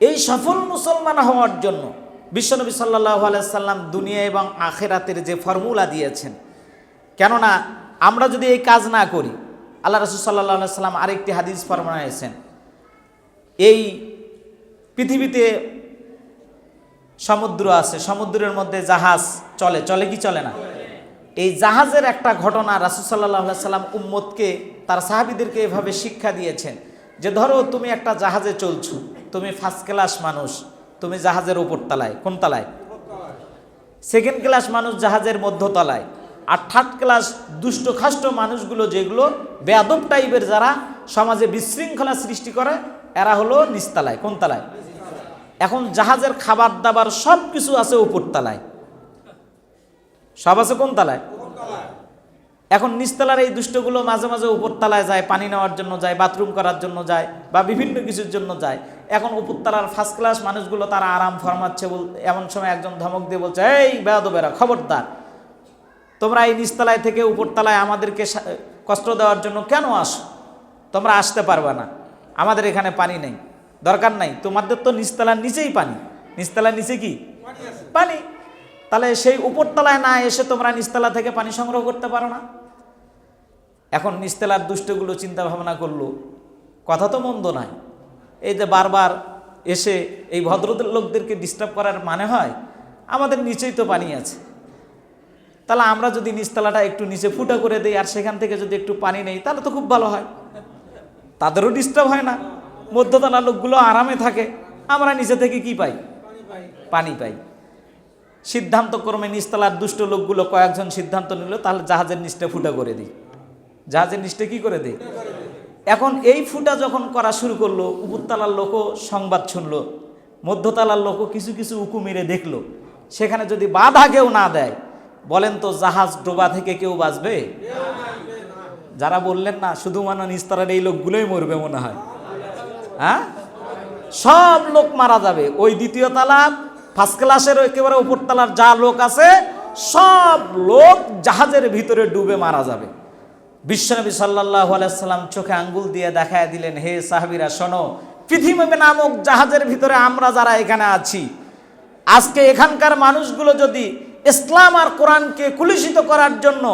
এই সফল মুসলমান হওয়ার জন্য বিশ্বনবী সাল্লাহ সাল্লাম দুনিয়া এবং আখেরাতের যে ফর্মুলা দিয়েছেন। কেননা আমরা যদি এই কাজ না করি, আল্লাহ রসুল সাল্লাহ সাল্লাম আরেকটি হাদিস ফরমাইছেন এই পৃথিবীতে সমুদ্র আছে, সমুদ্রের মধ্যে জাহাজ চলে চলে কি চলে না? এই জাহাজের একটা ঘটনা রাসুল সাল্লাহ সাল্লাম উম্মতকে, তার সাহাবিদেরকে এভাবে শিক্ষা দিয়েছেন যে ধরো তুমি একটা জাহাজে চলছো তুমি ফার্স্ট ক্লাস মানুষ, তুমি জাহাজের উপর তলায় কোন তলায় সেকেন্ড ক্লাস মানুষ জাহাজের মধ্যতলায়। আর থার্ড ক্লাস দুষ্ট খাষ্ট মানুষগুলো যেগুলো বেয়াদব টাইপের যারা সমাজে বিশৃঙ্খলা সৃষ্টি করে, এরা হলো নিচতলায় কোন তলায় এখন জাহাজের খাবার দাবার সব কিছু আছে উপর তলায় সব আছে কোন তলায় এখন নিচতলার এই দুষ্টগুলো মাঝে মাঝে উপরতলায় যায়, পানি নেওয়ার জন্য যায়, বাথরুম করার জন্য যায়, বা বিভিন্ন কিছুর জন্য যায়। এখন উপরতলার ফার্স্ট ক্লাস মানুষগুলো তারা আরাম ফরমাচ্ছে বল এমন সময় একজন ধমক দিয়ে বলছে এই বেয়াদবেরা খবরদার। তোমরা এই নিচতলায় থেকে উপরতলায় আমাদেরকে কষ্ট দেওয়ার জন্য কেন আসো? তোমরা আসতে পারবে না। আমাদের এখানে পানি নেই। দরকার নাই। তোমাদের তো নিচতলার নিচেই পানি। নিচতলার নিচে কি? পানি। তাহলে সেই উপরতলায় না এসে তোমরা নিচতলা থেকে পানি সংগ্রহ করতে পারো না? এখন নিচতলার দুষ্টগুলো চিন্তা ভাবনা করল কথা তো মন্দ নয়। এই যে বারবার এসে এই ভদ্রদের লোকদেরকে ডিস্টার্ব করার মানে হয়, আমাদের নিচেই তো পানি আছে। তাহলে আমরা যদি নিচতলাটা একটু নিচে ফুটা করে দিই আর সেখান থেকে যদি একটু পানি নেই, তাহলে তো খুব ভালো হয়। তাদেরও ডিস্টার্ব হয় না। মধ্যতলা লোকগুলো আরামে থাকে। আমরা নিচে থেকে কি পাই? পানি পাই। সিদ্ধান্ত ক্রমে নিচতলার দুষ্ট লোকগুলো কয়েকজন সিদ্ধান্ত নিল, তাহলে জাহাজের নিচটা ফুটা করে দিই। জাহাজের নিচটা কি করে দিই? এখন এই ফুটা যখন করা শুরু করল, উপরতলার লোকও সংবাদ শুনলো, মধ্যতলার লোকও কিছু কিছু উকু মেরে দেখল। সেখানে যদি বাধা কেউ না দেয়, বলেন তো জাহাজ ডোবা থেকে কেউ বাঁচবে? যারা বললেন না শুধু মানে নিস্তলার এই লোকগুলোই মরবে মনে হয়। হ্যাঁ? সব লোক মারা যাবে। ওই দ্বিতীয় তালা ফার্স্ট ক্লাসের একেবারে উপরতলার যা লোক আছে, সব লোক জাহাজের ভিতরে ডুবে মারা যাবে। বিশ্বনবী সাল্লাহ আলাইসাল্লাম চোখে আঙ্গুল দিয়ে দেখায় দিলেন, হে সাহাবিরা, শোনো পৃথিবী নামক জাহাজের ভিতরে আমরা যারা এখানে আছি, আজকে এখানকার মানুষগুলো যদি ইসলাম আর কোরআনকে কুলুষিত করার জন্য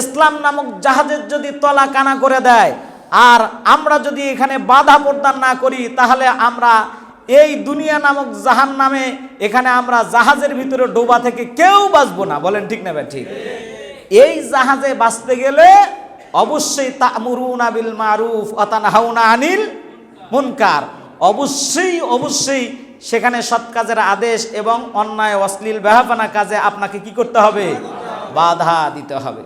ইসলাম নামক জাহাজের যদি তলা কানা করে দেয়, আর আমরা যদি এখানে বাধা প্রদান না করি, তাহলে আমরা এই দুনিয়া নামক জাহান নামে এখানে আমরা জাহাজের ভিতরে ডোবা থেকে কেউ বাঁচবো না। বলেন ঠিক না, ভাই, ঠিক? এই জাহাজে বাঁচতে গেলে অবশ্যই তামুরুনা বিল মারুফ অতানহাউনা আনিল মুনকার। অবশ্যই অবশ্যই সেখানে সৎ কাজের আদেশ এবং অন্যায় অশ্লীল ব্যবহাপনা কাজে আপনাকে কি করতে হবে? বাধা দিতে হবে।